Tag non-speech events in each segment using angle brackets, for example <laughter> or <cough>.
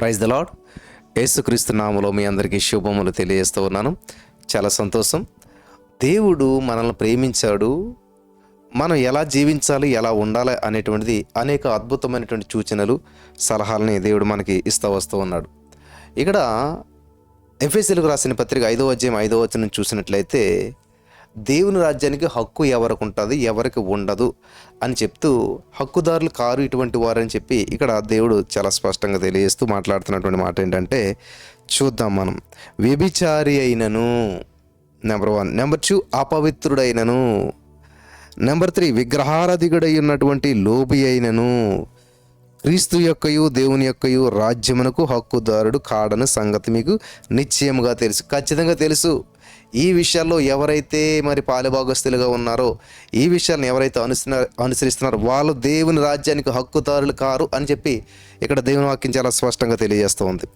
Praise the lord యేసుక్రీస్తు నామలో మీ అందరికీ శుభములు తెలియజేస్తూ ఉన్నాను. చాలా సంతోషం. దేవుడు మనల్ని ప్రేమించాడు. మనం ఎలా జీవించాలి ఎలా ఉండాలి అనేటువంటిది అనేక అద్భుతమైనటువంటి సూచనలు సలహాలని దేవుడు మనకి ఇస్తూ వస్తూ ఉన్నాడు. ఇక్కడ ఎఫ్ఎస్ఎల్కు రాసిన పత్రిక ఐదో అధ్యాయం ఐదో వచనం చూసినట్లయితే దేవుని రాజ్యానికి హక్కు ఎవరికి ఉంటుంది ఎవరికి ఉండదు అని చెప్తూ హక్కుదారులు కారు ఇటువంటి వారని చెప్పి ఇక్కడ దేవుడు చాలా స్పష్టంగా తెలియజేస్తూ మాట్లాడుతున్నటువంటి మాట ఏంటంటే చూద్దాం మనం. వ్యభిచారి అయినను నెంబర్ వన్ నెంబర్ టూ అపవిత్రుడైనను. నెంబర్ త్రీ విగ్రహారధిగుడై ఉన్నటువంటి లోబి అయినను. క్రీస్తు యొక్కయు దేవుని యొక్కయు రాజ్యమునకు హక్కుదారుడు కాడని సంగతి మీకు నిశ్చయముగా తెలుసు. ఖచ్చితంగా తెలుసు. ఈ విషయాల్లో ఎవరైతే మరి పాలుభాగస్తులుగా ఉన్నారో ఈ విషయాలను ఎవరైతే అనుసరి అనుసరిస్తున్నారో వాళ్ళు దేవుని రాజ్యానికి హక్కుదారులు కారు అని చెప్పి ఇక్కడ దేవుని వాక్యం చాలా స్పష్టంగా తెలియజేస్తూ ఉంది.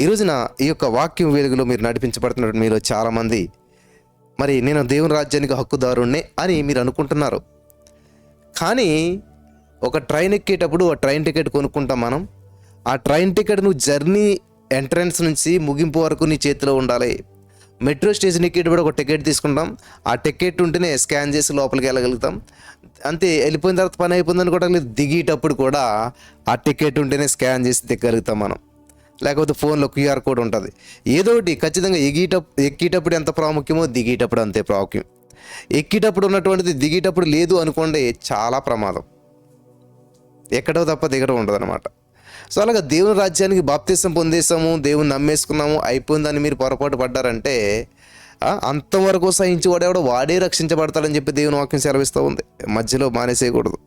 ఈ రోజున ఈ యొక్క వాక్యం వెలుగులో మీరు నడిపించబడుతున్నటువంటి మీలో చాలామంది మరి నేను దేవుని రాజ్యానికి హక్కుదారుణ్ణి అని మీరు అనుకుంటున్నారు. కానీ ఒక ట్రైన్ ఎక్కేటప్పుడు ఆ ట్రైన్ టికెట్ కొనుక్కుంటాం మనం. ఆ ట్రైన్ టికెట్ నువ్వు జర్నీ ఎంట్రన్స్ నుంచి ముగింపు వరకు నీ చేతిలో ఉండాలి. మెట్రో స్టేషన్ ఎక్కేటప్పుడు ఒక టికెట్ తీసుకుంటాం. ఆ టికెట్ ఉంటేనే స్కాన్ చేసి లోపలికి వెళ్ళగలుగుతాం. అంతే వెళ్ళిపోయిన తర్వాత పని అయిపోయింది అనుకోవడం లేదు. దిగేటప్పుడు కూడా ఆ టికెట్ ఉంటేనే స్కాన్ చేసి దిగలుగుతాం మనం. లేకపోతే ఫోన్లో క్యూఆర్ కోడ్ ఉంటుంది. ఏదో ఒకటి ఖచ్చితంగా ఎగేట ఎక్కేటప్పుడు ఎంత ప్రాముఖ్యమో దిగేటప్పుడు అంతే ప్రాముఖ్యం. ఎక్కేటప్పుడు ఉన్నటువంటిది దిగేటప్పుడు లేదు అనుకోండి చాలా ప్రమాదం. ఎక్కడో తప్ప దిగడం ఉండదు అనమాట సో అలాగా దేవుని రాజ్యానికి బాప్తీసం పొందేసాము దేవుని నమ్మేసుకున్నాము అయిపోయిందని మీరు పొరపాటు పడ్డారంటే అంతవరకు సహించి వాడేవాడు వాడే రక్షించబడతాడని చెప్పి దేవుని వాక్యం సెలవిస్తూ ఉంది. మధ్యలో మానేసేయకూడదు.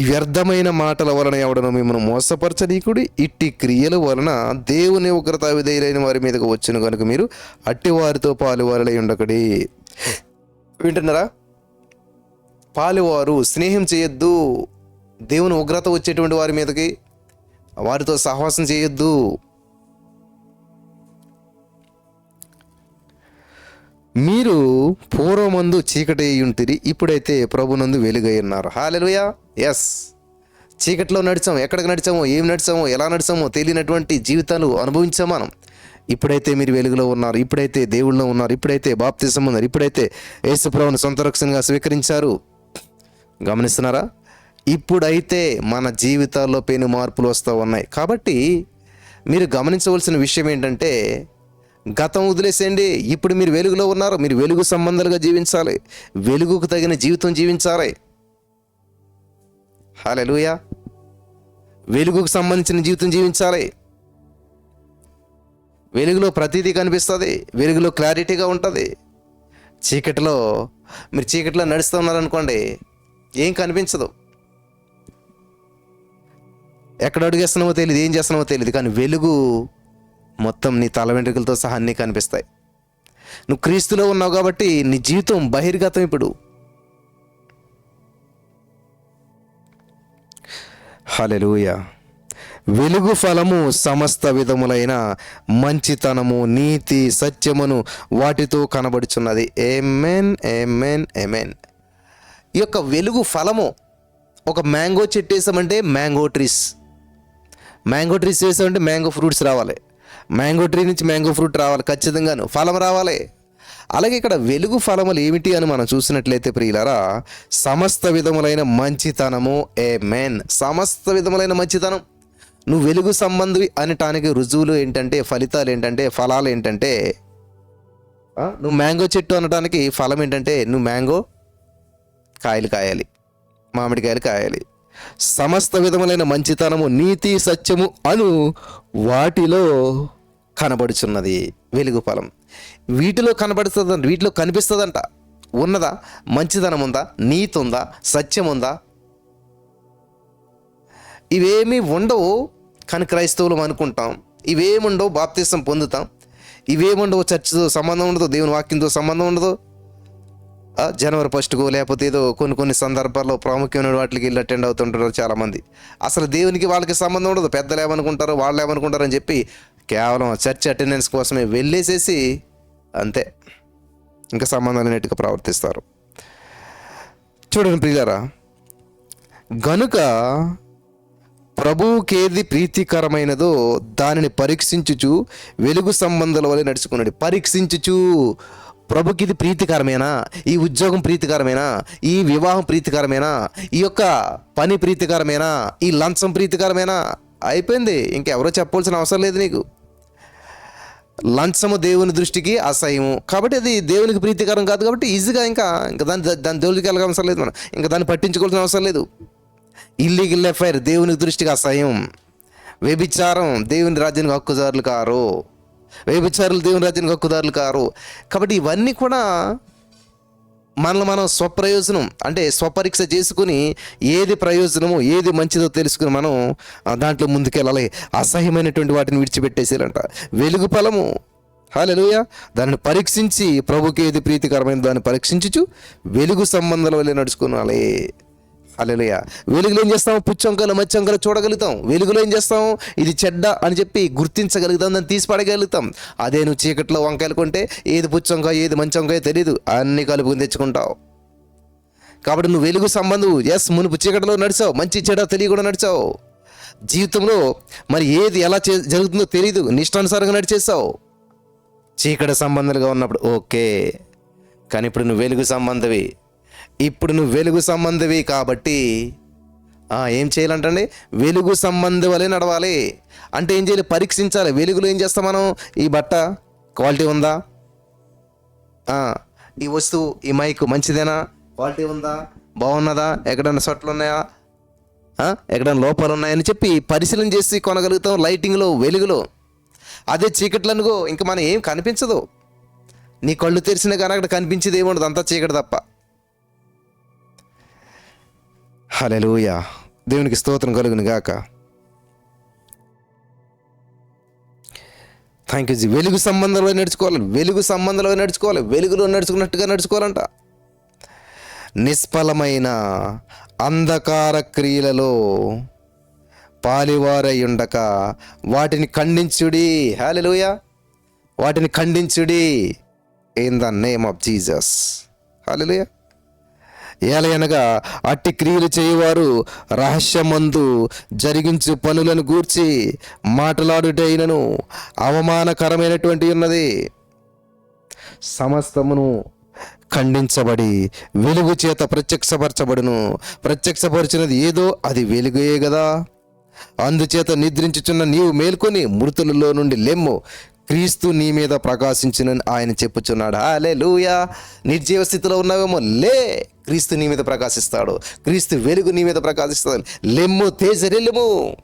వ్యర్థమైన మాటల వలన ఎవడను మిమ్మల్ని మోసపరచనీకుడి ఇట్టి క్రియల వలన దేవుని ఉగ్రత విధేయులైన వారి మీదకు వచ్చిన కనుక మీరు అట్టి వారితో పాలువారులై ఉండకడి. వింటున్నారా? పాలువారు స్నేహం చేయొద్దు. దేవుని ఉగ్రత వచ్చేటువంటి వారి మీదకి వారితో సహవాసం చేయొద్దు. మీరు పూర్వమందు చీకటి ఉంటిరి ఇప్పుడైతే ప్రభునందు వెలుగై ఉన్నారు హాలెలుయా ఎస్ చీకట్లో నడిచాము ఎక్కడికి నడిచామో ఏం నడిచామో ఎలా నడిచామో తెలియనటువంటి జీవితాలు అనుభవించాం మనం. ఇప్పుడైతే మీరు వెలుగులో ఉన్నారు ఇప్పుడైతే దేవుళ్ళలో ఉన్నారు ఇప్పుడైతే బాప్తిసం ఉన్నారు ఇప్పుడైతే యేసుప్రభుని సొంత రక్షణగా స్వీకరించారు. గమనిస్తున్నారా? ఇప్పుడైతే మన జీవితాల్లో పెను మార్పులు వస్తూ ఉన్నాయి. కాబట్టి మీరు గమనించవలసిన విషయం ఏంటంటే గతం వదిలేసేయండి. ఇప్పుడు మీరు వెలుగులో ఉన్నారు. మీరు వెలుగు సంబంధాలుగా జీవించాలి. వెలుగుకు తగిన జీవితం జీవించాలి. హాలెలుయా వెలుగుకు సంబంధించిన జీవితం జీవించాలి. వెలుగులో ప్రతిదీ కనిపిస్తుంది. వెలుగులో క్లారిటీగా ఉంటుంది. చీకటిలో మీరు చీకటిలో నడుస్తూ ఉన్నారనుకోండి ఏం కనిపించదు. ఎక్కడ అడుగేస్తున్నామో తెలియదు ఏం చేస్తున్నామో తెలియదు కానీ వెలుగు మొత్తం నీ తల వెంట్రుకలతో సహా అన్నీ కనిపిస్తాయి నువ్వు క్రీస్తులో ఉన్నావు కాబట్టి నీ జీవితం బహిర్గతం ఇప్పుడు. హలెలూయ వెలుగు ఫలము సమస్త విధములైన మంచితనము నీతి సత్యమును వాటితో కనబడుచున్నది. ఏమెన్ ఏమెన్ ఏమెన్ ఈ యొక్క వెలుగు ఫలము ఒక మ్యాంగో చెట్టు వేసామంటే మ్యాంగో ట్రీస్. మ్యాంగో ట్రీస్ చేసామంటే మ్యాంగో ఫ్రూట్స్ రావాలి. మ్యాంగో ట్రీ నుంచి మ్యాంగో ఫ్రూట్ రావాలి ఖచ్చితంగాను. ఫలం రావాలి. అలాగే ఇక్కడ వెలుగు ఫలములు ఏమిటి అని మనం చూసినట్లయితే ప్రియులారా సమస్త విధములైన మంచితనము ఏ మెన్ సమస్త విధములైన మంచితనం. నువ్వు వెలుగు సంబంధి అనటానికి రుజువులు ఏంటంటే ఫలితాలు ఏంటంటే ఫలాలు ఏంటంటే నువ్వు మ్యాంగో చెట్టు అనడానికి ఫలం ఏంటంటే నువ్వు మ్యాంగో కాయలు కాయాలి. మామిడికాయలు కాయాలి. సమస్త విధములైన మంచితనము నీతి సత్యము అను వాటిలో కనబడుచున్నది వెలుగు ఫలం. వీటిలో కనబడుతుందంట వీటిలో కనిపిస్తుందంట. ఉన్నదా? మంచితనం ఉందా నీతి ఉందా సత్యం ఉందా ఇవేమీ ఉండవు కానీ క్రైస్తవులు అనుకుంటాం. ఇవేముండవు? బాప్తీసం పొందుతాం. ఇవేముండవు? చర్చతో సంబంధం ఉండదు? దేవుని వాక్యంతో సంబంధం ఉండదు? జనవరి ఫస్ట్కు లేకపోతే ఏదో కొన్ని కొన్ని సందర్భాల్లో ప్రాముఖ్యమైన వాటికి వెళ్ళి అటెండ్ అవుతుంటారు చాలామంది. అసలు దేవునికి వాళ్ళకి సంబంధం ఉండదు. పెద్దలు ఏమనుకుంటారు వాళ్ళు ఏమనుకుంటారు అని చెప్పి కేవలం చర్చ్ అటెండెన్స్ కోసమే వెళ్ళేసేసి అంతే. ఇంకా సంబంధం లేనట్టుగా ప్రవర్తిస్తారు. చూడండి ప్రియులారా గనుక ప్రభువుకి ఏది ప్రీతికరమైనదో దానిని పరీక్షించుచు వెలుగు సంబంధాల వల్ల నడుచుకున్నాడు పరీక్షించుచు. ప్రభుకి ఇది ప్రీతికరమేనా? ఈ ఉద్యోగం ప్రీతికరమేనా? ఈ వివాహం ప్రీతికరమేనా? ఈ యొక్క పని ప్రీతికరమేనా? ఈ లంచం ప్రీతికరమేనా? అయిపోయింది. ఇంకెవరో చెప్పవలసిన అవసరం లేదు నీకు. లంచము దేవుని దృష్టికి అసహ్యము. కాబట్టి అది దేవునికి ప్రీతికరం కాదు కాబట్టి ఈజీగా ఇంకా ఇంకా దాని దాని దేవునికి వెళ్ళగల అవసరం లేదు మనం. ఇంకా దాన్ని పట్టించుకోవాల్సిన అవసరం లేదు. ఇల్లీగల్ ఎఫ్ఐఆర్ దేవుని దృష్టికి అసహ్యం. వ్యభిచారం దేవుని రాజ్యానికి హక్కుదారులు కారు. వ్యభిచారులు దేవుని రాజ్యానికి హక్కుదారులు కారు. కాబట్టి ఇవన్నీ కూడా మనల్ని మనం స్వప్రయోజనం అంటే స్వపరీక్ష చేసుకుని ఏది ప్రయోజనమో ఏది మంచిదో తెలుసుకుని మనం దాంట్లో ముందుకెళ్ళాలి. అసహ్యమైనటువంటి వాటిని విడిచిపెట్టేసేయాలంట. వెలుగు ఫలము. హాలెలుయ దాన్ని పరీక్షించి ప్రభుకి ఏది ప్రీతికరమైన దాన్ని పరీక్షించుచు వెలుగు సంబంధాల వల్లే నడుచుకోవాలి హాలెలుయ వెలుగులో ఏం చేస్తాం? పుచ్చంకలు మచ్చంకలు చూడగలుగుతాం. వెలుగులో ఏం చేస్తాం? ఇది చెడ్డ అని చెప్పి గుర్తించగలుగుతాం దాన్ని తీసి పడగలుగుతాం అదే నువ్వు చీకట్లో వంకాయలు కొంటే ఏది పుచ్చంకాయ ఏది మంచి తెలియదు అన్ని కలుపుకుని తెచ్చుకుంటావు. కాబట్టి నువ్వు వెలుగు సంబంధం ఎస్ మునుపు చీకటిలో నడిచావు. మంచి చెడ తెలియకుండా నడిచావు. జీవితంలో మరి ఏది ఎలా చే జరుగుతుందో తెలియదు నిష్టానుసారంగా నడిచేసావు చీకటి సంబంధాలుగా ఉన్నప్పుడు ఓకే. కానీ ఇప్పుడు నువ్వు వెలుగు సంబంధవి. ఇప్పుడు నువ్వు వెలుగు సంబంధివి కాబట్టి ఏం చేయాలంటండి? వెలుగు సంబంధి వలె నడవాలి. అంటే ఏం చేయాలి? పరీక్షించాలి. వెలుగులో ఏం చేస్తాం మనం? ఈ బట్ట క్వాలిటీ ఉందా? ఈ వస్తువు ఈ మైక్ మంచిదేనా? క్వాలిటీ ఉందా? బాగున్నదా? ఎక్కడైనా సొట్లు ఉన్నాయా ఎక్కడైనా లోపాలు ఉన్నాయని చెప్పి పరిశీలన చేసి కొనగలుగుతాం లైటింగ్లో వెలుగులో. అదే చీకట్లనుగో ఇంక మనం ఏం కనిపించదు. నీ కళ్ళు తెరిచినా కానీ అక్కడ కనిపించేది ఏముండదు. అంతా చీకటి తప్ప. హలెలూయా దేవునికి స్తోత్రం కలుగును గాక. థ్యాంక్ యూ జీ వెలుగు సంబంధంలో నడుచుకోవాలి. వెలుగు సంబంధంలో నడుచుకోవాలి. వెలుగులో నడుచుకున్నట్టుగా నడుచుకోవాలంట. నిష్ఫలమైన అంధకార క్రియలలో పాలివారై ఉండక వాటిని ఖండించుడి. హాలెలూయ వాటిని ఖండించుడి. In the name of Jesus hallelujah ఏలయనగా అట్టి క్రియలు చేయువారు రహస్యమందు జరిగించు పనులను గూర్చి మాట్లాడుటైనను అవమానకరమైనటువంటి ఉన్నది. సమస్తమును ఖండించబడి వెలుగు చేత ప్రత్యక్షపరచబడును. ప్రత్యక్షపరిచినది ఏదో అది వెలుగే కదా అందుచేత నిద్రించుచున్న నీవు మేల్కొని మృతులలో నుండి లెమ్ము క్రీస్తు నీ మీద ప్రకాశించిన ఆయన చెప్పుచున్నాడు. హాలే లూయా నిర్జీవ స్థితిలో ఉన్నావేమో? లే. క్రీస్తు నీ మీద ప్రకాశిస్తాడు. క్రీస్తు వెలుగు నీ మీద ప్రకాశిస్తాడు. లెమ్ము తేజరెల్లుము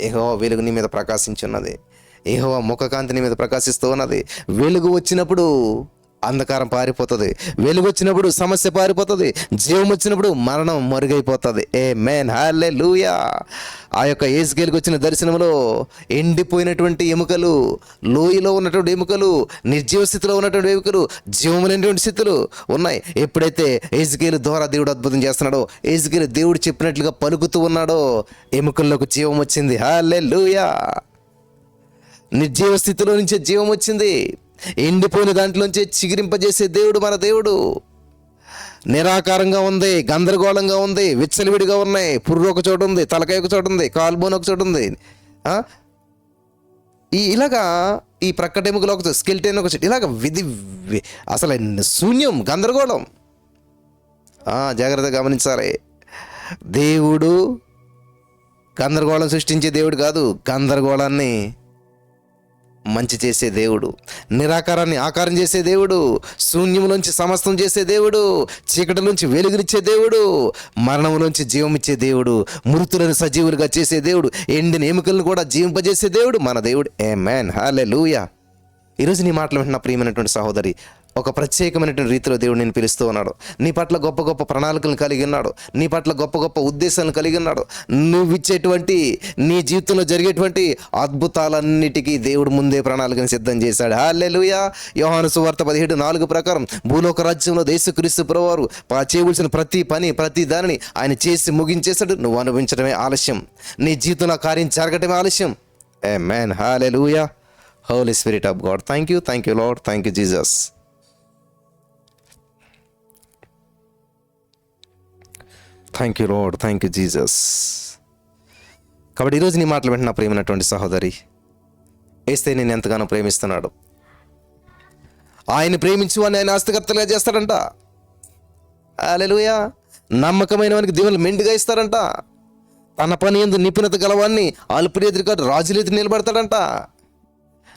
ఏహో వెలుగు నీ మీద ప్రకాశించున్నది. ఏహో ముఖకాంతి నీ మీద ప్రకాశిస్తూ ఉన్నది. వెలుగు వచ్చినప్పుడు అంధకారం పారిపోతుంది. వెలుగు వచ్చినప్పుడు సమస్య పారిపోతుంది. జీవం వచ్చినప్పుడు మరణం మరుగైపోతుంది. ఏ మేన్ హార్లే లూయా ఆ యొక్క ఏసుకేలకు వచ్చిన దర్శనంలో ఎండిపోయినటువంటి ఎముకలు లోయలో ఉన్నటువంటి ఎముకలు నిర్జీవ స్థితిలో ఉన్నటువంటి ఎముకలు జీవమైనటువంటి స్థితులు ఉన్నాయి. ఎప్పుడైతే ఏజ్కేలు ద్వారా దేవుడు అద్భుతం చేస్తున్నాడో ఏజ్కేలు దేవుడు చెప్పినట్లుగా పలుకుతూ ఉన్నాడో ఎముకల్లోకి జీవం వచ్చింది హార్లే లూయా నిర్జీవ స్థితిలో నుంచే జీవం వచ్చింది ఎండిపోయిన దాంట్లోంచి చిగిరింపజేసే దేవుడు మన దేవుడు. నిరాకారంగా ఉంది గందరగోళంగా ఉంది విచ్చలవిడిగా ఉన్నాయి. పుర్రు ఒక చోటు ఉంది తలకాయ ఒక చోటు ఉంది కాల్బోన్ ఒక చోటు ఉంది. ఈ ఇలాగా ఈ ప్రక్కటెముకలు ఒక స్కెల్టెన్ ఒక చోట ఇలాగ విధి అసలు శూన్యం గందరగోళం. జాగ్రత్తగా గమనించాలి. దేవుడు గందరగోళం సృష్టించే దేవుడు కాదు గందరగోళాన్ని మంచి చేసే దేవుడు నిరాకారాన్ని ఆకారం చేసే దేవుడు శూన్యములోంచి సమస్తం చేసే దేవుడు చీకటి నుంచి వెలుగునిచ్చే దేవుడు మరణములోంచి జీవమిచ్చే దేవుడు మృతులను సజీవులుగా చేసే దేవుడు ఎండిన ఎముకలను కూడా జీవింపజేసే దేవుడు మన దేవుడు. ఏ మ్యాన్ హాలే లూయా ఈరోజు నీ మాటలు వింటున్న ప్రియమైనటువంటి సహోదరి ఒక ప్రత్యేకమైనటువంటి రీతిలో దేవుడు నేను పిలుస్తూ ఉన్నాడు. నీ పట్ల గొప్ప గొప్ప ప్రణాళికలను కలిగి ఉన్నాడు. నీ పట్ల గొప్ప గొప్ప ఉద్దేశాలను కలిగి ఉన్నాడు. నువ్వు ఇచ్చేటువంటి నీ జీవితంలో జరిగేటువంటి అద్భుతాలన్నిటికీ దేవుడు ముందే ప్రణాళికను సిద్ధం చేశాడు. హాలెలుయా యోహాను సువార్త పదిహేడు నాలుగు ప్రకారం భూలోక రాజ్యంలో దేశక్రీస్తు ప్రవారు పా- చేయవలసిన ప్రతి పని ప్రతి దానిని ఆయన చేసి ముగించేశాడు. నువ్వు అనుభవించడమే ఆలస్యం. నీ జీవితంలో కార్యం జరగటమే ఆలస్యం. Amen hallelujah Holy Spirit of God thank you thank you Lord thank you Jesus thank you Lord thank you Jesus కాబట్టి ఈరోజు నీ మాటలు వింటున్న ప్రేమైనటువంటి సహోదరి వేస్తే నేను ఎంతగానో ప్రేమిస్తున్నాడు. ఆయన ప్రేమించు అని ఆయన ఆస్తికర్తలుగా చేస్తాడంట. అలెలుయా నమ్మకమైన వానికి దేవుళ్ళు మెండుగా ఇస్తారంట తన పని ఎందు నిపుణత గలవాన్ని అల్పుడి ఎదురుగా రాజులు ఎదురు నిలబడతాడంట.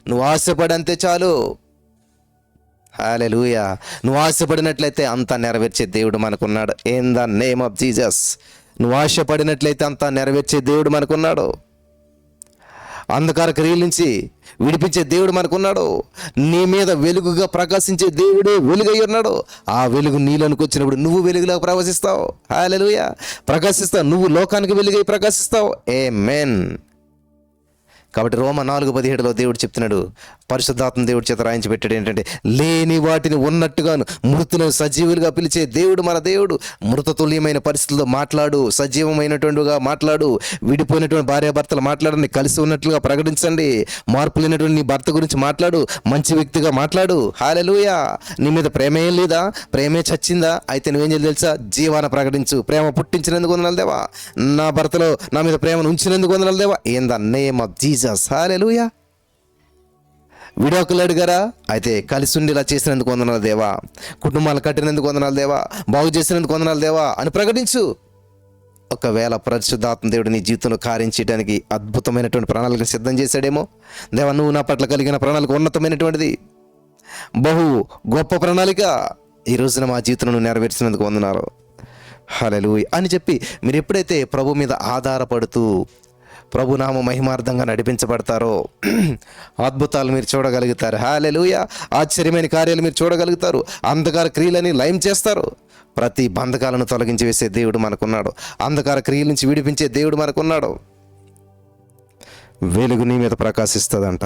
నువ్వు ఆశపడంతే చాలు. హాలెలూయా నువ్వు ఆశపడినట్లయితే అంతా నెరవేర్చే దేవుడు మనకున్నాడు. In the name of Jesus నువ్వు ఆశపడినట్లయితే అంతా నెరవేర్చే దేవుడు మనకున్నాడు. అంధకార క్రియల నుంచి విడిపించే దేవుడు మనకున్నాడు. నీ మీద వెలుగుగా ప్రకాశించే దేవుడే వెలుగై ఉన్నాడు. ఆ వెలుగు నీలోనికి వచ్చినప్పుడు నువ్వు వెలుగులో ప్రవశిస్తావు. హాలెలుయా ప్రకాశిస్తావు. నువ్వు లోకానికి వెలుగై ప్రకాశిస్తావు. ఏ మెన్ కాబట్టి రోమ నాలుగు పదిహేడులో దేవుడు చెప్తున్నాడు పరిశుద్ధాత్మ దేవుడి చేత రాయించి పెట్టాడు ఏంటంటే లేని వాటిని ఉన్నట్టుగాను మృతులను సజీవులుగా పిలిచే దేవుడు మన దేవుడు. మృతతుల్యమైన పరిస్థితుల్లో మాట్లాడు సజీవమైనటువంటిగా మాట్లాడు విడిపోయినటువంటి భార్యాభర్తలు మాట్లాడని కలిసి ఉన్నట్లుగా ప్రకటించండి. మార్పు లేనటువంటి నీ భర్త గురించి మాట్లాడు మంచి వ్యక్తిగా మాట్లాడు. హాలెలుయా నీ మీద ప్రేమ ఏం లేదా? ప్రేమే చచ్చిందా? అయితే నువ్వేం చేయాలి తెలుసా? జీవాన ప్రకటించు. ప్రేమ పుట్టించినందుకు వందనాలు దేవా. నా భర్తలో నా మీద ప్రేమను ఉంచినందుకు వందనాలు దేవా. In the name of Jesus hallelujah విడాకులు అడిగారా అయితే కలిసి ఉండి ఇలా చేసినందుకు వందనాలు దేవా. కుటుంబాలు కట్టినందుకు వందనాలు దేవా. బాగు చేసినందుకు వందనాలు దేవా. అని ప్రకటించు. ఒకవేళ పరిశుద్ధాత్మ దేవుడు నీ జీవితంలో కార్యం అద్భుతమైనటువంటి ప్రణాళికను సిద్ధం చేశాడేమో. దేవా నువ్వు నా పట్ల కలిగిన ప్రణాళిక ఉన్నతమైనటువంటిది. బహు గొప్ప ప్రణాళిక. ఈ రోజున మా జీవితంలో నెరవేర్చినందుకు వందనాలు. హలలు అని చెప్పి మీరు ఎప్పుడైతే ప్రభు మీద ఆధారపడుతూ ప్రభునామ మహిమార్థంగా నడిపించబడతారో <clears throat> అద్భుతాలు మీరు చూడగలుగుతారు. హాలెలుయ ఆశ్చర్యమైన కార్యాలు మీరు చూడగలుగుతారు. అంధకార క్రియలని లయం చేస్తారు. ప్రతి బంధకాలను తొలగించి వేసే దేవుడు మనకున్నాడు. అంధకార క్రియల నుంచి విడిపించే దేవుడు మనకున్నాడు. వెలుగు నీ మీద ప్రకాశిస్తుందంట.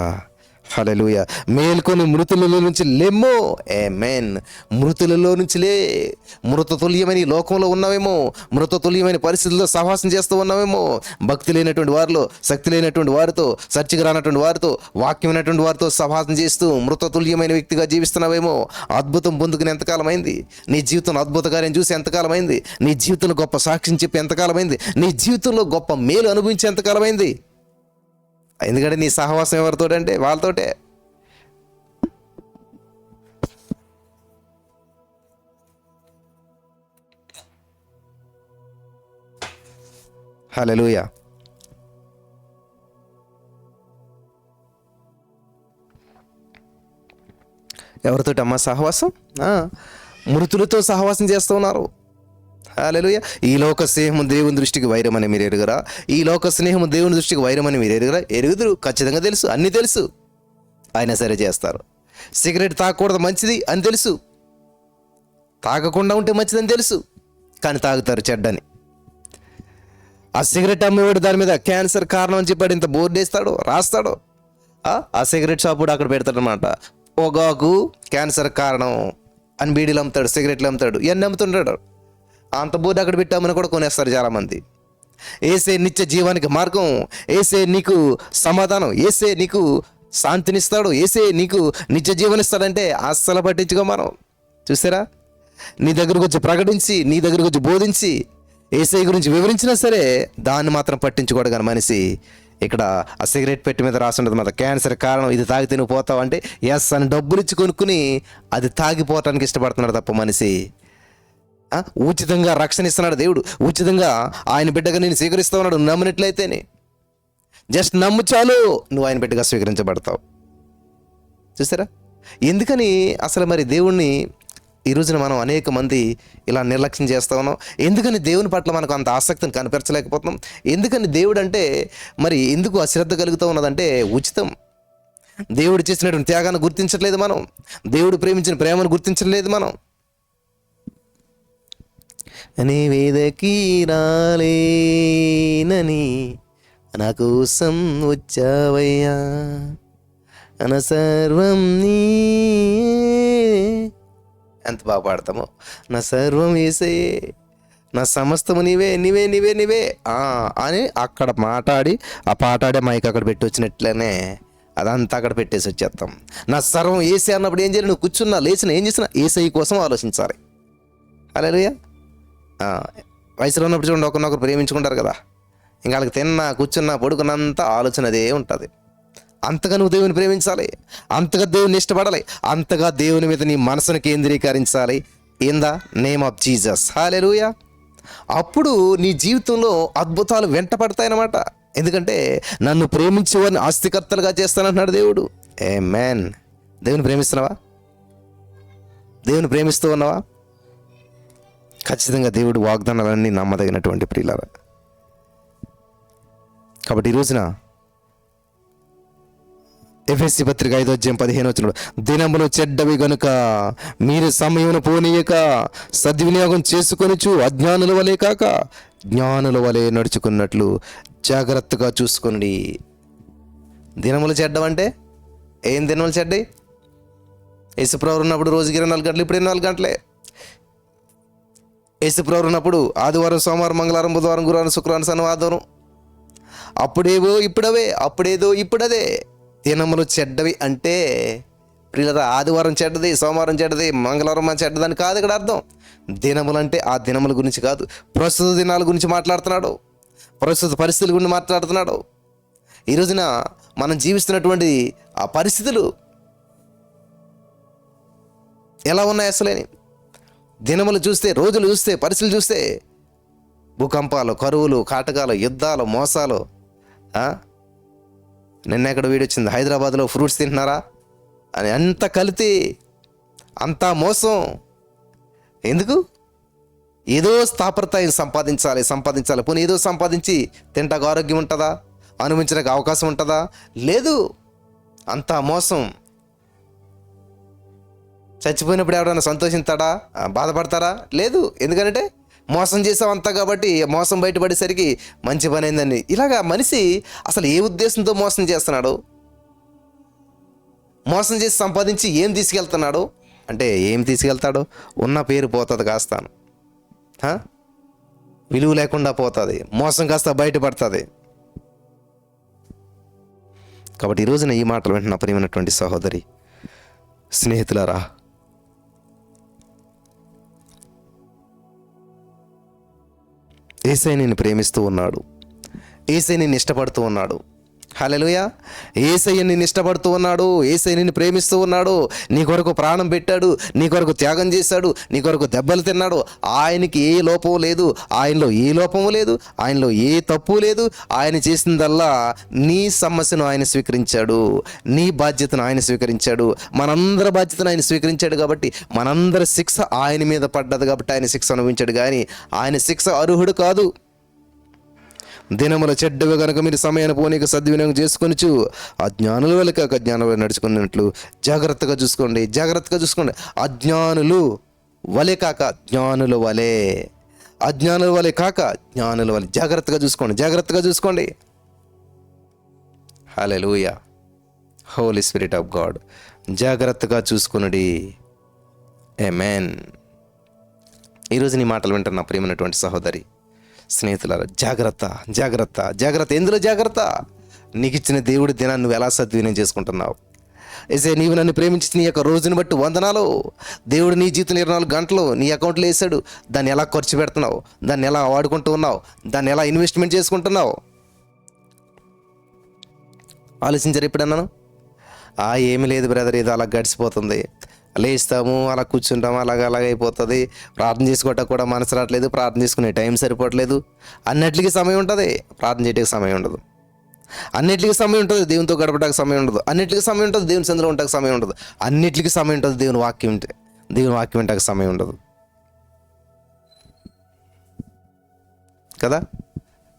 హలలుయ మేల్కొని మృతులలో నుంచి లెమ్మో ఏ మెన్ మృతులలో నుంచి లే. మృత తుల్యమైన లోకంలో ఉన్నామేమో మృత తుల్యమైన పరిస్థితుల్లో సహవాసం చేస్తూ ఉన్నావేమో. భక్తి లేనటువంటి వారిలో శక్తి లేనటువంటి వారితో చర్చకు రానటువంటి వారితో వాక్యమైనటువంటి వారితో సహవాసం చేస్తూ మృత తుల్యమైన వ్యక్తిగా జీవిస్తున్నావేమో. అద్భుతం పొందుకుని ఎంతకాలమైంది? నీ జీవితంలో అద్భుత కార్యం చూసి ఎంతకాలమైంది? నీ జీవితంలో గొప్ప సాక్ష్యం చెప్పి ఎంతకాలమైంది? నీ జీవితంలో గొప్ప మేలు అనుభవించి ఎంతకాలమైంది? ఎందుకంటే నీ సహవాసం ఎవరితోటంటే? వాళ్ళతోటే. హలో ఎవరితోటి ఎవరితోటమ్మా సహవాసం? మృతులతో సహవాసం చేస్తూ అలలుయ ఈ లోక స్నేహము దేవుని దృష్టికి వైరమని మీరు ఎరుగరా? ఈ లోక స్నేహము దేవుని దృష్టికి వైరమని మీరు ఎరుగరా? ఎరుగుదురు ఖచ్చితంగా తెలుసు అన్నీ తెలుసు. అయినా సరే చేస్తారు. సిగరెట్ తాగకూడదు మంచిది అని తెలుసు. తాగకుండా ఉంటే మంచిదని తెలుసు. కానీ తాగుతారు చెడ్డని. ఆ సిగరెట్ అమ్మేవాడు దాని మీద క్యాన్సర్ కారణం అని చెప్పాడు ఇంత బోర్డు వేస్తాడు రాస్తాడు. ఆ, ఆ సిగరెట్ షాప్ కూడా అక్కడ పెడతాడు అనమాట పొగాకు క్యాన్సర్ కారణం అని బీడీలు అమ్ముతాడు సిగరెట్లు అమ్ముతాడు. ఇవన్నీ అమ్ముతుంటాడు. అంత బోర్డు అక్కడ పెట్టామని కూడా కొనేస్తారు చాలామంది. ఏసే నిత్య జీవానికి మార్గం ఏసే నీకు సమాధానం ఏసే నీకు శాంతినిస్తాడు ఏసే నీకు నిత్య జీవనిస్తాడంటే అస్సలు పట్టించుకో మనం. చూసారా? నీ దగ్గరకు వచ్చి ప్రకటించి నీ దగ్గరకు వచ్చి బోధించి ఏసై గురించి వివరించినా సరే దాన్ని మాత్రం పట్టించుకోడు కానీ మనిషి. ఇక్కడ ఆ సిగరెట్ పెట్టి మీద రాసుండదు మన క్యాన్సర్ కారణం ఇది తాగితే నువ్వు పోతావు అంటే ఎస్ అని డబ్బులు ఇచ్చి కొనుక్కుని అది తాగిపోవటానికి ఇష్టపడుతున్నాడు తప్ప మనిషి. ఉచితంగా రక్షణ ఇస్తున్నాడు దేవుడు. ఉచితంగా ఆయన బిడ్డగా నేను స్వీకరిస్తా ఉన్నాడు. నమ్మినట్లయితేనే. జస్ట్ నమ్ము చాలు. నువ్వు ఆయన బిడ్డగా స్వీకరించబడతావు. చూసారా? ఎందుకని అసలు మరి దేవుణ్ణి ఈ రోజున మనం అనేక మంది ఇలా నిర్లక్ష్యం చేస్తా ఉన్నాం. ఎందుకని దేవుని పట్ల మనకు అంత ఆసక్తిని కనిపించలేకపోతున్నాం ఎందుకని దేవుడు అంటే మరి ఎందుకు అశ్రద్ధ కలుగుతూ ఉన్నదంటే ఉచితం. దేవుడు చేసినటువంటి త్యాగాన్ని గుర్తించట్లేదు మనం. దేవుడు ప్రేమించిన ప్రేమను గుర్తించట్లేదు మనం. నీ వేదకీరాలేనని నా కోసం వచ్చావయ్యా. అన సర్వం నీ ఎంత బాగా పాడతామో. నా సర్వం వేసే నా సమస్తము నీవే నీవే నీవే నీవే. ఆ, అని అక్కడ మాట్లాడి ఆ పాటాడే మైక్ అక్కడ పెట్టి వచ్చినట్లనే అదంతా అక్కడ పెట్టేసి వచ్చేస్తాం నా సర్వం ఏసీ అన్నప్పుడు ఏం చేయాలి? నువ్వు కూర్చున్నా లేచిన ఏం చేసినా ఏసీ కోసం ఆలోచించాలి. అలా వయసులో ఉన్నప్పుడు చూడండి ఒకరినొకరు ప్రేమించుకుంటారు కదా. ఇంకా వాళ్ళకి తిన్నా కూర్చున్నా పడుకున్నంత ఆలోచన అదే ఉంటుంది. అంతగా నువ్వు దేవుని ప్రేమించాలి అంతగా దేవుని ఇష్టపడాలి అంతగా దేవుని మీద నీ మనసును కేంద్రీకరించాలి. In the name of Jesus hallelujah అప్పుడు నీ జీవితంలో అద్భుతాలు వెంట పడతాయన్నమాట ఎందుకంటే నన్ను ప్రేమించేవారిని ఆస్తికర్తలుగా చేస్తానంటున్నాడు దేవుడు. ఏ మ్యాన్ దేవుని ప్రేమిస్తున్నావా? దేవుని ప్రేమిస్తూ ఉన్నావా? ఖచ్చితంగా దేవుడు వాగ్దానాలన్నీ నమ్మదగినటువంటి ప్రియులార. కాబట్టి ఈ రోజున ఎఫ్ఎస్సి పత్రిక ఐదో అధ్యాయం పదిహేను వచ్చిన దినములు చెడ్డవి గనుక మీరు సమయమును పోనీయక సద్వినియోగం చేసుకొనిచు అజ్ఞానుల వలె కాక జ్ఞానుల వలె నడుచుకున్నట్లు జాగ్రత్తగా చూసుకోండి దినములు చెడ్డవంటే ఏం దినములు చెడ్డాయి? యేసుప్రవరు ఉన్నప్పుడు రోజుకి ఇరవై నాలుగు గంటలు ఇప్పుడు ఇరవై నాలుగు గంటలే. ఏసుప్రవర్ ఉన్నప్పుడు ఆదివారం సోమవారం మంగళవారం బుధవారం గురువారం శుక్రవారం శనివారం ఆదివారం అప్పుడేవో ఇప్పుడవే అప్పుడేదో ఇప్పుడదే. దినములు చెడ్డవి అంటే ప్రియులరా ఆదివారం చెడ్డది సోమవారం చెడ్డది మంగళవారం చెడ్డదని కాదు ఇక్కడ అర్థం. దినములు అంటే ఆ దినముల గురించి కాదు. ప్రస్తుత దినాల గురించి మాట్లాడుతున్నాడు. ప్రస్తుత పరిస్థితుల గురించి మాట్లాడుతున్నాడు. ఈ రోజున మనం జీవిస్తున్నటువంటి ఆ పరిస్థితులు ఎలా ఉన్నాయి అసలేని? దినములు చూస్తే రోజులు చూస్తే పరిస్థితులు చూస్తే భూకంపాలు కరువులు కాటకాలు యుద్ధాలు మోసాలు నిన్న ఎక్కడ వీడొచ్చింది వచ్చింది? హైదరాబాద్లో ఫ్రూట్స్ తింటున్నారా? అని అంత కలితే అంతా మోసం. ఎందుకు? ఏదో స్థాపరత సంపాదించాలి సంపాదించాలి. పోనీ ఏదో సంపాదించి తింటాకు ఆరోగ్యం ఉంటుందా? అనుభవించడానికి అవకాశం ఉంటుందా? లేదు. అంతా మోసం. చచ్చిపోయినప్పుడు ఎవరైనా సంతోషిస్తాడా? బాధపడతారా? లేదు. ఎందుకంటే మోసం చేసాం అంతా కాబట్టి మోసం బయటపడేసరికి మంచి పని అయిందని ఇలాగా మనిషి అసలు ఏ ఉద్దేశంతో మోసం చేస్తున్నాడు? మోసం చేసి సంపాదించి ఏం తీసుకెళ్తున్నాడు? అంటే ఏం తీసుకెళ్తాడు? ఉన్న పేరు పోతుంది కాస్తాను విలువ లేకుండా పోతుంది. మోసం కాస్త బయటపడుతుంది. కాబట్టి ఈ రోజున ఈ మాటలు వింటున్న ప్రియమైనటువంటి సహోదరి స్నేహితులారా ఏసై నేను ప్రేమిస్తూ ఉన్నాడు. ఏసై నేను ఇష్టపడుతూ ఉన్నాడు. హలలుయ ఏసయ్య నిన్ను ఇష్టపడుతూ ఉన్నాడు ఏసయ్య నిన్ను ప్రేమిస్తూ ఉన్నాడు నీ కొరకు ప్రాణం పెట్టాడు నీ కొరకు త్యాగం చేశాడు నీ కొరకు దెబ్బలు తిన్నాడు. ఆయనకి ఏ లోపము లేదు ఆయనలో ఏ లోపము లేదు ఆయనలో ఏ తప్పు లేదు. ఆయన చేసిందల్లా నీ సమస్యను ఆయన స్వీకరించాడు నీ బాధ్యతను ఆయన స్వీకరించాడు. మనందరి బాధ్యతను ఆయన స్వీకరించాడు కాబట్టి మనందరి శిక్ష ఆయన మీద పడ్డది కాబట్టి ఆయన శిక్ష అనుభవించాడు. కానీ ఆయన శిక్ష అర్హుడు కాదు. దినముల చెడ్డవి కనుక మీరు సమయాన్ని పోనీక సద్వినియోగం చేసుకొనిచు అజ్ఞానుల వెళ్ళక కాక నడుచుకున్నట్లు జాగ్రత్తగా చూసుకోండి. జాగ్రత్తగా చూసుకోండి. అజ్ఞానులు వలె కాక జ్ఞానుల వలె. అజ్ఞానుల వలె కాక జ్ఞానుల వలె. జాగ్రత్తగా చూసుకోండి. జాగ్రత్తగా చూసుకోండి. Hallelujah Holy Spirit of God. జాగ్రత్తగా చూసుకునడి. ఏ మ్యాన్ ఈరోజు నీ మాటలు వింటున్న ప్రియమైనటువంటి సహోదరి స్నేహితులారా జాగ్రత్త జాగ్రత్త జాగ్రత్త. ఎందులో జాగ్రత్త? నీకు ఇచ్చిన దేవుడి దినాన్ని నువ్వు ఎలా సద్వినియోగం చేసుకుంటున్నావు? ఏసే నీవు నన్ను ప్రేమించి నీ యొక్క రోజుని బట్టి వందనాలు. దేవుడు నీ జీవితంలో ఇరవై నాలుగు గంటలు నీ అకౌంట్లో వేసాడు దాన్ని ఎలా ఖర్చు పెడుతున్నావు? దాన్ని ఎలా వాడుకుంటూ ఉన్నావు? దాన్ని ఎలా ఇన్వెస్ట్మెంట్ చేసుకుంటున్నావు? ఆలోచించారు ఎప్పుడన్నాను? ఆ ఏమి లేదు బ్రదర్ ఇది అలా గడిచిపోతుంది. లేస్తాము అలా కూర్చుంటాము అలాగ అలాగ అయిపోతుంది. ప్రార్థన చేసుకోవటం కూడా మనసు రావట్లేదు ప్రార్థన చేసుకునే టైం సరిపోవట్లేదు. అన్నిటికీ సమయం ఉంటుంది ప్రార్థన చేయడానికి సమయం ఉండదు. అన్నిటికీ సమయం ఉంటుంది దేవునితో గడపడానికి సమయం ఉండదు. అన్నిటికీ సమయం ఉంటుంది దేవుని సందులో ఉండడానికి సమయం ఉండదు. అన్నిటికీ సమయం ఉంటుంది దేవుని వాక్యం ఉంటే దేవుని వాక్యం వింటానికి సమయం ఉండదు. కదా?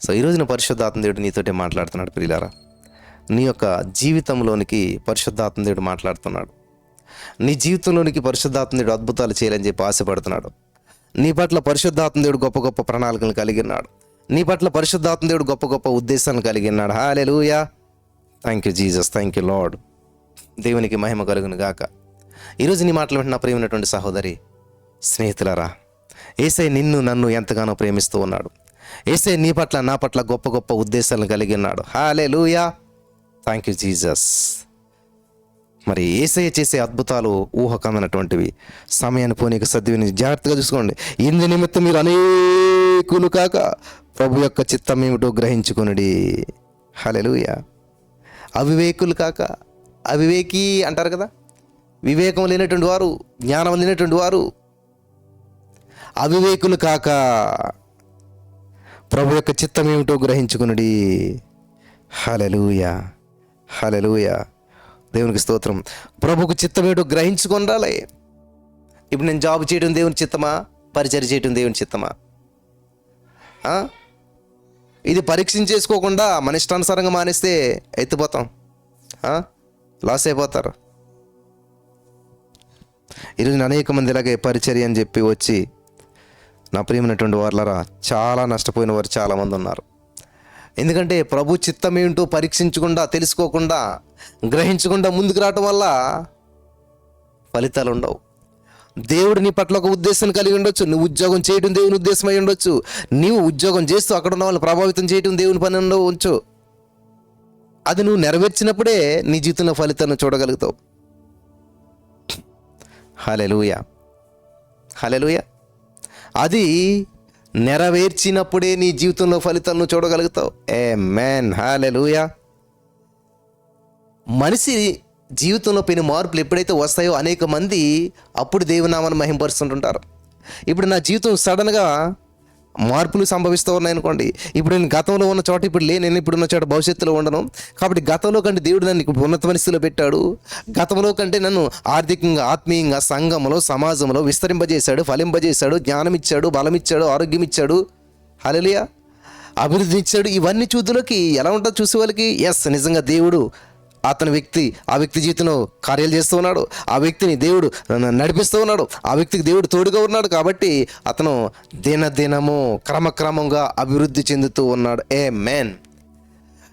సో ఈ రోజున పరిశుద్ధాత్మ దేవుడు నీతోటే మాట్లాడుతున్నాడు ప్రియులారా. నీ యొక్క జీవితంలోనికి పరిశుద్ధాత్మ దేవుడు మాట్లాడుతున్నాడు. నీ జీవితంలోనికి పరిశుద్ధాత్మదేవుడు అద్భుతాలు చేయాలని చెప్పి ఆశపడుతున్నాడు. నీ పట్ల పరిశుద్ధాత్మ గొప్ప గొప్ప ప్రణాళికలు కలిగి ఉన్నాడు. నీ పట్ల పరిశుద్ధాత్మదేవుడు గొప్ప గొప్ప ఉద్దేశాలను కలిగి ఉన్నాడు. Hallelujah thank you Jesus thank you Lord దేవునికి మహిమ కలుగును గాక. ఈరోజు నీ మాటలు వింటున్న ప్రేమైనటువంటి సహోదరి స్నేహితులారా ఏసై నిన్ను నన్ను ఎంతగానో ప్రేమిస్తూ ఉన్నాడు. ఏసై నీ పట్ల నా పట్ల గొప్ప గొప్ప ఉద్దేశాలను కలిగి ఉన్నాడు. Hallelujah thank you Jesus మరి ఏసయ్య చేసే అద్భుతాలు ఊహకందనటువంటివి. సమయాన్ని పోనీకి సద్విని జాగ్రత్తగా చూసుకోండి. ఇందు నిమిత్తం మీరు అనేకులు కాక ప్రభు యొక్క చిత్తం ఏమిటో గ్రహించుకునుడి. హలెలుయ అవివేకులు కాక అవివేకి అంటారు కదా? వివేకం లేనటువంటి వారు జ్ఞానం లేనటువంటి వారు అవివేకులు కాక ప్రభు యొక్క చిత్తం ఏమిటో గ్రహించుకునుడి. హలలుయ హలలుయ దేవునికి స్తోత్రం. ప్రభుకు చిత్తమేడు గ్రహించుకుండాలి ఇప్పుడు నేను జాబ్ చేయడం దేవుని చిత్తమా? పరిచయం చేయడం దేవుని చిత్తమా? ఇది పరీక్షించేసుకోకుండా మన ఇష్టానుసారంగా మానేస్తే ఎత్తిపోతాం. లాస్ అయిపోతారు. ఈరోజు అనేక మంది ఇలాగే పరిచర్య అని చెప్పి వచ్చి నా ప్రియమైనటువంటి వారులరా చాలా నష్టపోయిన వారు చాలామంది ఉన్నారు. ఎందుకంటే ప్రభు చిత్తం ఏంటో పరీక్షించకుండా తెలుసుకోకుండా గ్రహించకుండా ముందుకు రావటం వల్ల ఫలితాలు ఉండవు. దేవుడు నీ పట్ల ఒక ఉద్దేశం కలిగి ఉండొచ్చు. నువ్వు ఉద్యోగం చేయడం దేవుని ఉద్దేశం అయి ఉండొచ్చు. నీవు ఉద్యోగం చేస్తూ అక్కడ ఉన్న వాళ్ళని ప్రభావితం చేయడం దేవుని పని ఉండవచ్చు. అది నువ్వు నెరవేర్చినప్పుడే నీ జీవితంలో ఫలితాన్ని చూడగలుగుతావు. హలెలుయ హలెలుయ అది నెరవేర్చినప్పుడే నీ జీవితంలో ఫలితాలను చూడగలుగుతావు. ఏ మ్యాన్ హాలెలుయా మనిషి జీవితంలో పెను మార్పులు ఎప్పుడైతే వస్తాయో అనేక మంది అప్పుడు దేవునామాన్ని మహింపరుస్తుంటుంటారు. ఇప్పుడు నా జీవితం సడన్గా మార్పులు సంభవిస్తూ ఉన్నాయనుకోండి. ఇప్పుడు నేను గతంలో ఉన్న చోట ఇప్పుడు లేను నేను ఇప్పుడున్న చోట భవిష్యత్తులో ఉండను. కాబట్టి గతంలో కంటే దేవుడు నన్ను ఇప్పుడు ఉన్నతమైన స్థితిలో పెట్టాడు. గతంలో కంటే నన్ను ఆర్థికంగా ఆత్మీయంగా సంఘంలో సమాజంలో విస్తరింపజేశాడు ఫలింపజేశాడు జ్ఞానం ఇచ్చాడు బలం ఇచ్చాడు ఆరోగ్యం ఇచ్చాడు హలలియా అభివృద్ధి ఇచ్చాడు ఇవన్నీ చూతులకి ఎలా ఉంటుందో చూసే వాళ్ళకి ఎస్ నిజంగా దేవుడు అతని వ్యక్తి ఆ వ్యక్తి జీవితంలో కార్యాలు చేస్తూ ఉన్నాడు. ఆ వ్యక్తిని దేవుడు నడిపిస్తూ ఉన్నాడు. ఆ వ్యక్తికి దేవుడు తోడుగా ఉన్నాడు కాబట్టి అతను దినదినము క్రమక్రమంగా అభివృద్ధి చెందుతూ ఉన్నాడు. ఏ మ్యాన్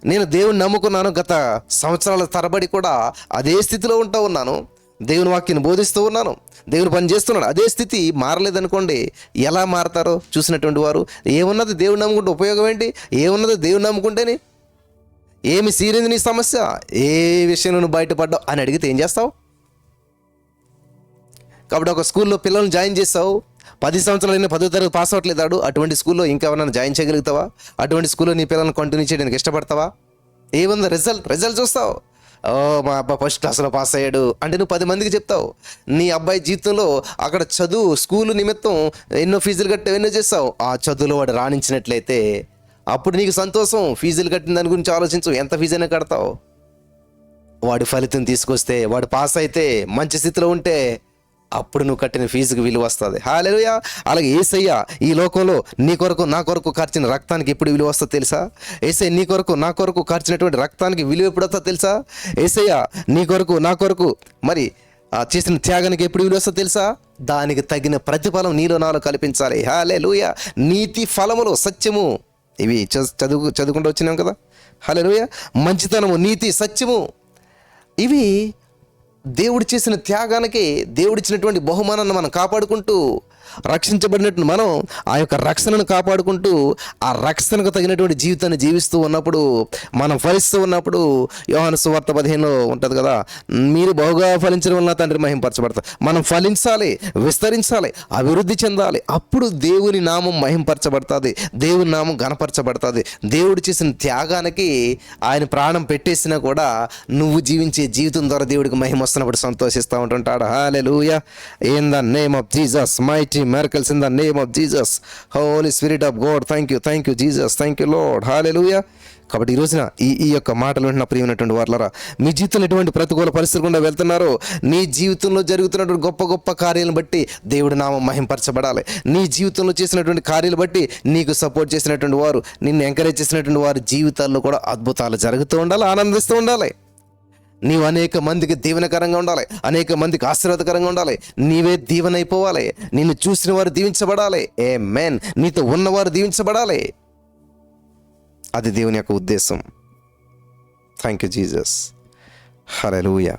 నేను దేవుని నమ్ముకున్నాను. గత సంవత్సరాల తరబడి కూడా అదే స్థితిలో ఉంటా ఉన్నాను. దేవుని వాక్యాన్ని బోధిస్తూ ఉన్నాను. దేవుని పని చేస్తున్నాడు. అదే స్థితి మారలేదనుకోండి ఎలా మారతారో చూసినటువంటి వారు ఏమున్నది దేవుని నమ్ముకుంటే ఉపయోగం ఏంటి? ఏమున్నది దేవుని నమ్ముకుంటేనే ఏమి సీరింది నీ సమస్య? ఏ విషయంలో నువ్వు బయటపడ్డావు అని అడిగితే ఏం చేస్తావు? కాబట్టి ఒక స్కూల్లో పిల్లల్ని జాయిన్ చేస్తావు. పది సంవత్సరాలు పదో తరగతి పాస్ అవ్వట్లేదాడు అటువంటి స్కూల్లో ఇంకా ఎవరైనా జాయిన్ చేయగలుగుతావా? అటువంటి స్కూల్లో నీ పిల్లల్ని కంటిన్యూ చేయడానికి ఇష్టపడతావా? ఏముంది రిజల్ట్ రిజల్ట్ చూస్తావు. ఓ మా అబ్బాయి ఫస్ట్ క్లాస్లో పాస్ అయ్యాడు. అంటే నువ్వు పది మందికి చెప్తావు. నీ అబ్బాయి జీవితంలో అక్కడ చదువు స్కూల్ నిమిత్తం ఎన్నో ఫీజులు కట్టి ఎన్నో చేస్తావు. ఆ చదువులో వాడు రాణించినట్లయితే అప్పుడు నీకు సంతోషం. ఫీజులు కట్టిన దాని గురించి ఆలోచించు. ఎంత ఫీజు అయినా కడతావు. వాడి ఫలితం తీసుకొస్తే వాడు పాస్ అయితే మంచి స్థితిలో ఉంటే అప్పుడు నువ్వు కట్టిన ఫీజుకి విలువ వస్తుంది. హాలేలుయా. అలాగే ఏసయ్య ఈ లోకంలో నీ కొరకు నా కొరకు ఖర్చిన రక్తానికి ఎప్పుడు విలువ వస్తుందో తెలుసా? ఏసయ్య నీ కొరకు నా కొరకు ఖర్చినటువంటి రక్తానికి విలువ ఎప్పుడు వస్తుందో తెలుసా? ఏసయ్య నీ కొరకు నా కొరకు మరి ఆ చేసిన త్యాగానికి ఎప్పుడు విలువ వస్తుందో తెలుసా? దానికి తగిన ప్రతిఫలం నీలో నాలో కల్పించాలి. హాలే నీతి ఫలములు సత్యము. ఇవి చదువు చదువుకుంటూ వచ్చినాం కదా. హలో మంచితనము నీతి సత్యము. ఇవి దేవుడు చేసిన త్యాగానికి దేవుడిచ్చినటువంటి బహుమానాన్ని మనం కాపాడుకుంటూ రక్షించబడినట్టు మనం ఆ యొక్క రక్షణను కాపాడుకుంటూ ఆ రక్షణకు తగినటువంటి జీవితాన్ని జీవిస్తూ ఉన్నప్పుడు మనం ఫలిస్తూ ఉన్నప్పుడు యోహాను సువార్త పదిహేనులో ఉంటుంది కదా మీరు బహుగా ఫలించడం వల్ల తండ్రి మహింపరచబడతారు. మనం ఫలించాలి విస్తరించాలి అభివృద్ధి చెందాలి అప్పుడు దేవుని నామం మహింపరచబడుతుంది దేవుని నామం గణపరచబడుతుంది దేవుడు చేసిన త్యాగానికి ఆయన ప్రాణం పెట్టేసినా కూడా నువ్వు జీవించే జీవితం ద్వారా దేవుడికి మహిమ వస్తున్నప్పుడు సంతోషిస్తూ ఉంటుంటాడు. Hallelujah in the name of Jesus mighty miracles in the name of Jesus Holy Spirit of God thank you thank you Jesus thank you Lord hallelujah కాబట్టి ఈ రోజున ఈ ఈ యొక్క మాటలు వింటున్న ప్రియమైనటువంటి వారులరా మీ జీవితంలో ఎటువంటి ప్రతికూల పరిస్థితులు గుండా వెళ్తున్నారో నీ జీవితంలో జరుగుతున్నటువంటి గొప్ప గొప్ప కార్యాలను బట్టి దేవుడి నామం మహింపరచబడాలి. నీ జీవితంలో చేసినటువంటి కార్యాలు బట్టి నీకు సపోర్ట్ చేసినటువంటి వారు నిన్ను ఎంకరేజ్ చేసినటువంటి వారి జీవితాల్లో కూడా అద్భుతాలు జరుగుతూ ఉండాలి ఆనందిస్తూ ఉండాలి. నీవు అనేక మందికి దీవెనకరంగా ఉండాలి. అనేక మందికి ఆశీర్వాదకరంగా ఉండాలి. నీవే దీవెనైపోవాలి. నిన్ను చూసిన వారు దీవించబడాలి. ఏ మెన్ నీతో ఉన్నవారు దీవించబడాలి. అది దేవుని యొక్క ఉద్దేశం. థ్యాంక్ యూ జీసస్ హలలుయా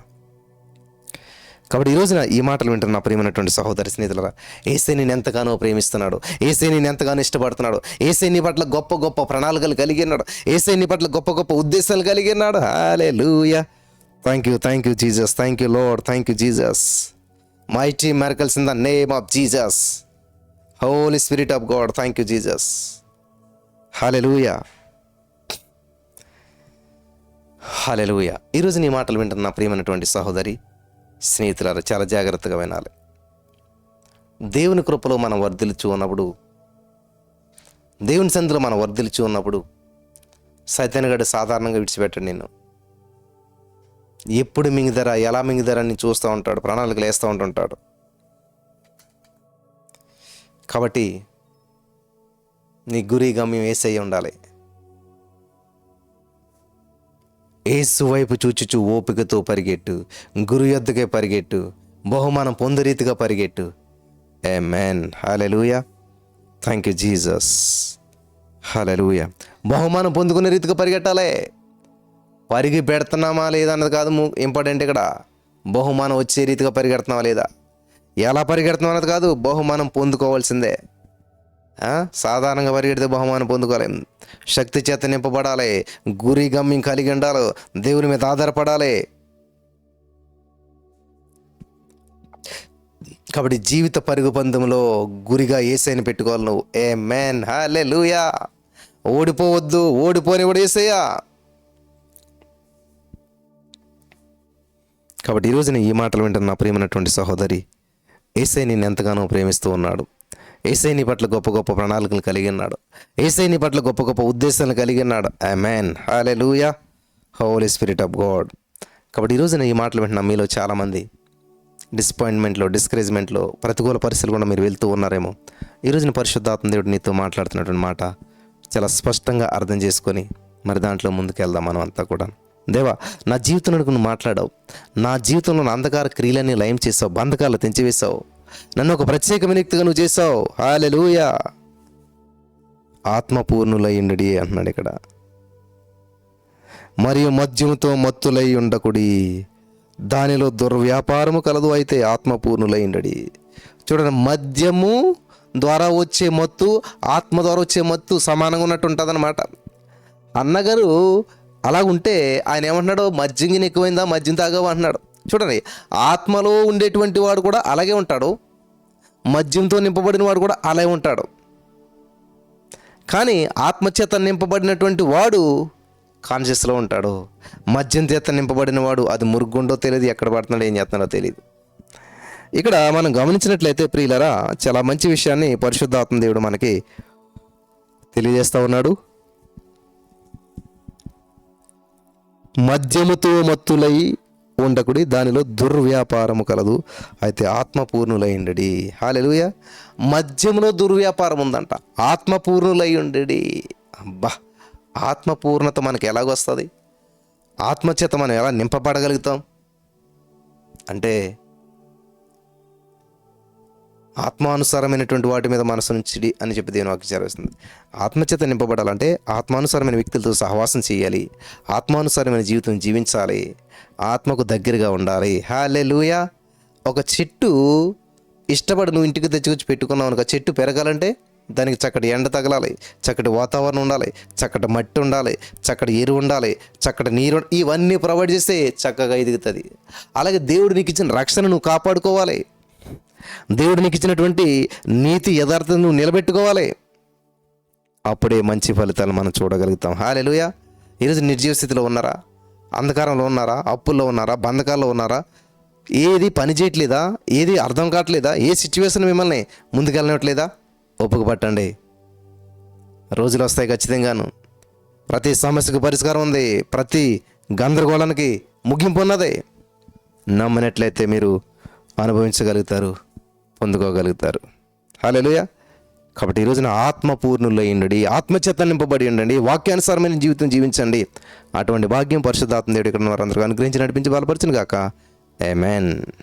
కాబట్టి ఈ రోజున ఈ మాటలు వింటున్న నా సహోదరి స్నేహితులరా ఏసే నేను ఎంతగానో ప్రేమిస్తున్నాడు. ఏసే నేను ఎంతగానో ఇష్టపడుతున్నాడు. ఏసే నీ పట్ల గొప్ప గొప్ప ప్రణాళికలు కలిగి ఉన్నాడు. ఏసే నీ పట్ల గొప్ప గొప్ప ఉద్దేశాలు కలిగి ఉన్నాడు. Hallelujah thank you thank you Jesus thank you Lord thank you Jesus mighty miracles in the name of Jesus Holy Spirit of God thank you Jesus hallelujah hallelujah ఈరోజు నీ మాటలు వింటున్న ప్రియమైనటువంటి సహోదరి స్నేహితులారు చాలా జాగ్రత్తగా వినాలి. దేవుని కృపలో మనం వర్ధిల్చు ఉన్నప్పుడు దేవుని సందులో మనం వర్ధిల్చు ఉన్నప్పుడు సైతానగడు సాధారణంగా విడిచిపెట్టండి నేను. ఎప్పుడు మింగిదరా ఎలా మింగిదరా అని చూస్తూ ఉంటాడు ప్రణాళికలు వేస్తూ ఉంటుంటాడు. కాబట్టి నీ గురి గమ్యం ఏసై ఉండాలి. ఏసు వైపు చూచుచు ఓపికతో పరిగెట్టు గురు యొద్దకే పరిగెట్టు బహుమానం పొందు రీతిగా పరిగెట్టు. Amen hallelujah thank you Jesus hallelujah బహుమానం పొందుకునే రీతిగా పరిగెట్టాలి. పరిగి పెడుతున్నామా లేదా అన్నది కాదు ఇంపార్టెంట్ ఇక్కడ. బహుమానం వచ్చే రీతిగా పరిగెడుతున్నావా లేదా? ఎలా పరిగెడుతున్నాం అన్నది కాదు బహుమానం పొందుకోవాల్సిందే. సాధారణంగా పరిగెడితే బహుమానం పొందుకోవాలి శక్తి చేత నింపబడాలి. గురి గమ్యం కలిగి ఉండాలి. దేవుని మీద ఆధారపడాలి. కాబట్టి జీవిత పరుగు పందెంలో గురిగా ఏసైని పెట్టుకోవాలి నువ్వు. ఏ మ్యాన్ హాలే లూయా ఓడిపోవద్దు. ఓడిపోని కూడా ఏసయ్యా. కాబట్టి ఈరోజు నేను ఈ మాటలు వింటున్న నా ప్రియమైనటువంటి సహోదరి ఏసై నిన్ను ఎంతగానో ప్రేమిస్తూ ఉన్నాడు. ఏసై నీ పట్ల గొప్ప గొప్ప ప్రణాళికలు కలిగి ఉన్నాడు. ఏసై నీ పట్ల గొప్ప గొప్ప ఉద్దేశాలు కలిగి ఉన్నాడు. ఐ మ్యాన్ హాలే లూయా హోలీ స్పిరిట్ ఆఫ్ గాడ్ కాబట్టి ఈరోజు నేను ఈ మాటలు వింటున్నా మీలో చాలామంది డిసప్పాయింట్మెంట్లో డిస్కరేజ్మెంట్లో ప్రతికూల పరిస్థితులు కూడా మీరు వెళ్తూ ఉన్నారేమో. ఈరోజున పరిశుద్ధాత్మ దేవుడు నీతో మాట్లాడుతున్నటువంటి మాట చాలా స్పష్టంగా అర్థం చేసుకొని మరి దాంట్లో ముందుకెళ్దాం మనం అంతా కూడా దేవా నా జీవితంలో నువ్వు మాట్లాడావు. నా జీవితంలో అంధకార క్రియలన్నీ లయం చేసావు బంధకాలు తెంచివేశావు. నన్ను ఒక ప్రత్యేకమైన వ్యక్తిగా నువ్వు చేసావు హాలెలూయా ఆత్మపూర్ణులయ్యుండడి అంటున్నాడు ఇక్కడ. మరియు మద్యముతో మత్తులై ఉండకుడి. దానిలో దుర్వ్యాపారము కలదు అయితే ఆత్మపూర్ణులైండడి చూడండి మద్యము ద్వారా వచ్చే మత్తు ఆత్మ ద్వారా వచ్చే మత్తు సమానంగా ఉన్నట్టు ఉంటుంది అన్నగారు అలా ఉంటే ఆయన ఏమంటున్నాడు మద్యంగిన ఎక్కువైందా మద్యం తాగావు అంటున్నాడు. చూడండి ఆత్మలో ఉండేటువంటి వాడు కూడా అలాగే ఉంటాడు. మద్యంతో నింపబడిన వాడు కూడా అలాగే ఉంటాడు. కానీ ఆత్మచేత నింపబడినటువంటి వాడు కాన్షియస్లో ఉంటాడు. మద్యం చేత నింపబడిన వాడు అది మురుగుండో తెలియదు ఎక్కడ పడుతున్నాడో ఏం చేస్తున్నాడో తెలియదు. ఇక్కడ మనం గమనించినట్లయితే ప్రియులరా చాలా మంచి విషయాన్ని పరిశుద్ధాత్మ దేవుడు మనకి తెలియజేస్తూ ఉన్నాడు. మద్యముతో మత్తులై ఉండకుడి దానిలో దుర్వ్యాపారము కలదు. అయితే ఆత్మపూర్ణులైండడి హాలెలుయ. మద్యంలో దుర్వ్యాపారం ఉందంట ఆత్మపూర్ణులై ఉండడి అబ్బా! ఆత్మపూర్ణత మనకి ఎలాగొస్తుంది? ఆత్మచేత మనం ఎలా నింపబడగలుగుతాం? అంటే ఆత్మానుసారమైనటువంటి వాటి మీద మనసు నుంచి అని చెప్పి దేవుని వాక్యం చేస్తుంది ఆత్మచేత నింపబడాలంటే ఆత్మానుసారమైన వ్యక్తులతో సహవాసం చేయాలి. ఆత్మానుసారమైన జీవితం జీవించాలి. ఆత్మకు దగ్గరగా ఉండాలి. హాలే లూయా ఒక చెట్టు ఇష్టపడి నువ్వు ఇంటికి తెచ్చుకొచ్చి పెట్టుకున్నావు అనుకో చెట్టు పెరగాలంటే దానికి చక్కటి ఎండ తగలాలి చక్కటి వాతావరణం ఉండాలి చక్కటి మట్టి ఉండాలి చక్కటి ఎరువు ఉండాలి చక్కటి నీరు ఇవన్నీ ప్రొవైడ్ చేస్తే చక్కగా ఎదుగుతుంది. అలాగే దేవుడు నీకు ఇచ్చిన రక్షణ నువ్వు కాపాడుకోవాలి. దేవుడు నీకు ఇచ్చినటువంటి నీతి యథార్థం నువ్వు నిలబెట్టుకోవాలి. అప్పుడే మంచి ఫలితాలు మనం చూడగలుగుతాం. హాలెలుయా ఈరోజు నిర్జీవ స్థితిలో ఉన్నారా? అంధకారంలో ఉన్నారా? అప్పుల్లో ఉన్నారా? బంధకాల్లో ఉన్నారా? ఏది పని చేయట్లేదా? ఏది అర్థం కావట్లేదా? ఏ సిచ్యువేషన్ మిమ్మల్ని ముందుకెళ్ళనట్లేదా ఒప్పుకు పట్టండి రోజులు వస్తాయి ఖచ్చితంగాను. ప్రతి సమస్యకు పరిష్కారం ఉంది. ప్రతి గందరగోళానికి ముగింపు ఉన్నది. నమ్మినట్లయితే మీరు అనుభవించగలుగుతారు. పొందుకోగలుగుతారు. హలోయ కాబట్టి ఈ రోజున ఆత్మపూర్ణులు అయ్యండి ఆత్మచేత నింపబడి ఉండండి వాక్యానుసారమైన జీవితం జీవించండి. అటువంటి భాగ్యం పరిశుద్ధాత్మ దేవుడు ఇక్కడ వారందరూ అనుగ్రహించి నడిపించి బలపరచును గాక ఏ